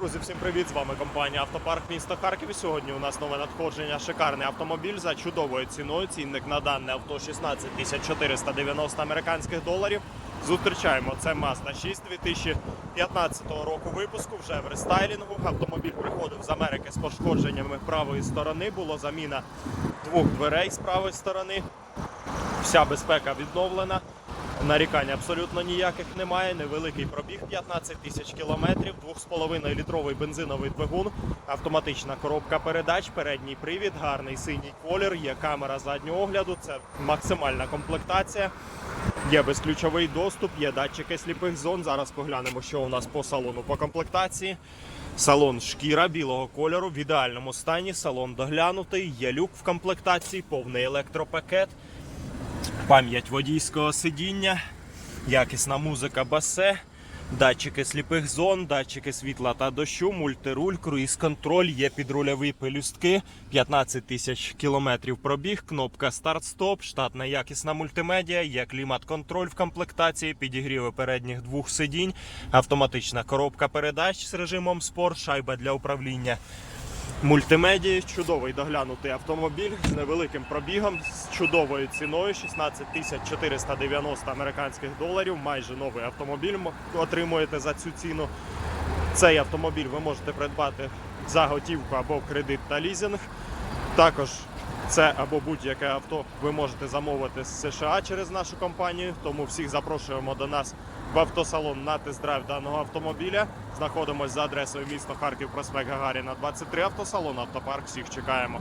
Друзі, всім привіт! З вами компанія Автопарк міста Харків. Сьогодні у нас нове надходження. Шикарний автомобіль за чудовою ціною. Цінник на дане авто 16 тисяч 490 американських доларів. Зустрічаємо це Mazda 6 2015 року випуску. Вже в рестайлінгу. Автомобіль приходив з Америки з пошкодженнями правої сторони. Було заміна двох дверей з правої сторони. Вся безпека відновлена. Нарікань абсолютно ніяких немає. Невеликий пробіг 15 тисяч кілометрів, 2,5 літровий бензиновий двигун, автоматична коробка передач, передній привід, гарний синій колір, є камера заднього огляду. Це максимальна комплектація. Є безключовий доступ, є датчики сліпих зон. Зараз поглянемо, що у нас по салону по комплектації. Салон шкіра білого кольору в ідеальному стані. Салон доглянутий, є люк в комплектації, повний електропакет пам'ять водійського сидіння, якісна музика басе, датчики сліпих зон, датчики світла та дощу, мультируль, круїз-контроль, є підрульові пелюстки, 15 тисяч кілометрів пробіг, кнопка старт-стоп, штатна якісна мультимедіа, є клімат-контроль в комплектації, підігріви передніх двох сидінь, автоматична коробка передач з режимом спорт, шайба для управління мультимедії, чудовий доглянутий автомобіль з невеликим пробігом, з чудовою ціною 16 тисяч 490 американських доларів. Майже новий автомобіль отримуєте за цю ціну. Цей автомобіль ви можете придбати за готівку або в кредит та лізинг. Також це або будь-яке авто ви можете замовити з США через нашу компанію. Тому всіх запрошуємо до нас в автосалон на тест-драйв даного автомобіля. Знаходимось за адресою місто Харків, проспект Гагаріна, 23 автосалон, автопарк. Всіх чекаємо.